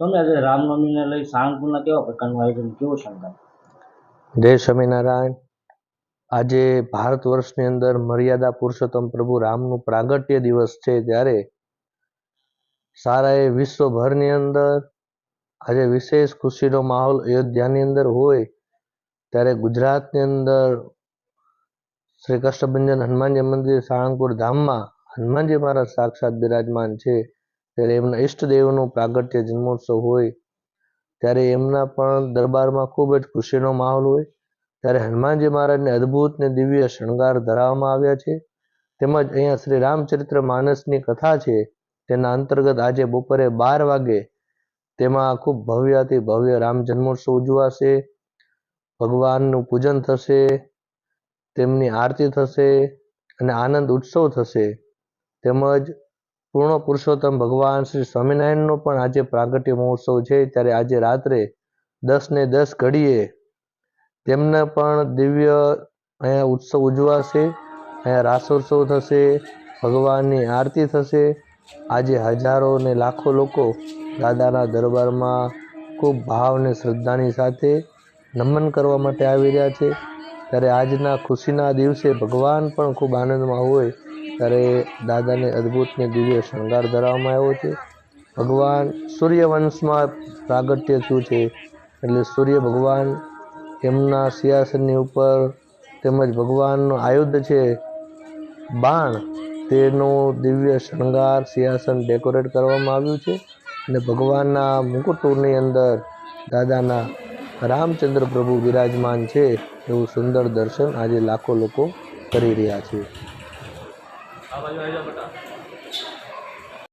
સ્વામી આજે રામનવમીને લઈ સાળંગપુરના કેવા પ્રકારનું આયોજન, કેવું શણગાર જય સ્વામિનારાયણ, આજે ભારત વર્ષની અંદર મર્યાદા પુરુષોત્તમ પ્રભુ રામનું પ્રાગટ્ય દિવસ છે ત્યારે સારા વિશ્વભરની અંદર આજે વિશેષ ખુશીનો માહોલ અયોધ્યાની અંદર હોય ત્યારે ગુજરાતની અંદર શ્રી કષ્ટભંજન હનુમાનજી મંદિર સાળંગપુર ધામમાં હનુમાનજી મહારાજ સાક્ષાત બિરાજમાન છે. ત્યારે એમના ઈષ્ટદેવનું પ્રાગટ્ય જન્મોત્સવ હોય, ત્યારે એમના પણ દરબારમાં ખૂબ જ ખુશીનો માહોલ હોય. ત્યારે હનુમાનજી મહારાજને અદ્ભુત ને દિવ્ય શણગાર ધરાવવામાં આવ્યા છે. તેમજ અહીંયા શ્રી રામચરિત્ર માનસની કથા છે, તેના અંતર્ગત આજે બપોરે બાર વાગે તેમાં ખૂબ ભવ્યથી ભવ્ય રામ જન્મોત્સવ ઉજવાશે. ભગવાનનું પૂજન થશે, તેમની આરતી થશે અને આનંદ ઉત્સવ થશે. તેમજ પૂર્ણ પુરુષોત્તમ ભગવાન શ્રી સ્વામિનારાયણનો પણ આજે પ્રાગટ્ય મહોત્સવ છે. ત્યારે આજે રાત્રે દસ ને દસ ઘડીએ તેમને પણ દિવ્ય અહીંયા ઉત્સવ ઉજવાશે. અહીંયા રાસોત્સવ થશે, ભગવાનની આરતી થશે. આજે હજારો ને લાખો લોકો દાદાના દરબારમાં ખૂબ ભાવ અને શ્રદ્ધાની સાથે નમન કરવા માટે આવી રહ્યા છે. ત્યારે આજના ખુશીના દિવસે ભગવાન પણ ખૂબ આનંદમાં હોય ત્યારે દાદાને અદ્ભુત ને દિવ્ય શણગાર ધરાવવામાં આવ્યો છે. ભગવાન સૂર્યવંશમાં પ્રાગટ્ય થયું છે? એટલે સૂર્ય ભગવાન એમના સિંહાસનની ઉપર તેમજ ભગવાનનું આયુધ છે. બાણ તેનો દિવ્ય શણગાર સિંહાસન ડેકોરેટ કરવામાં આવ્યું છે અને ભગવાનના મુકુટની અંદર દાદાના રામચંદ્ર પ્રભુ બિરાજમાન છે એવું સુંદર દર્શન આજે લાખો લોકો કરી રહ્યા છે. आवाज आएगा बेटा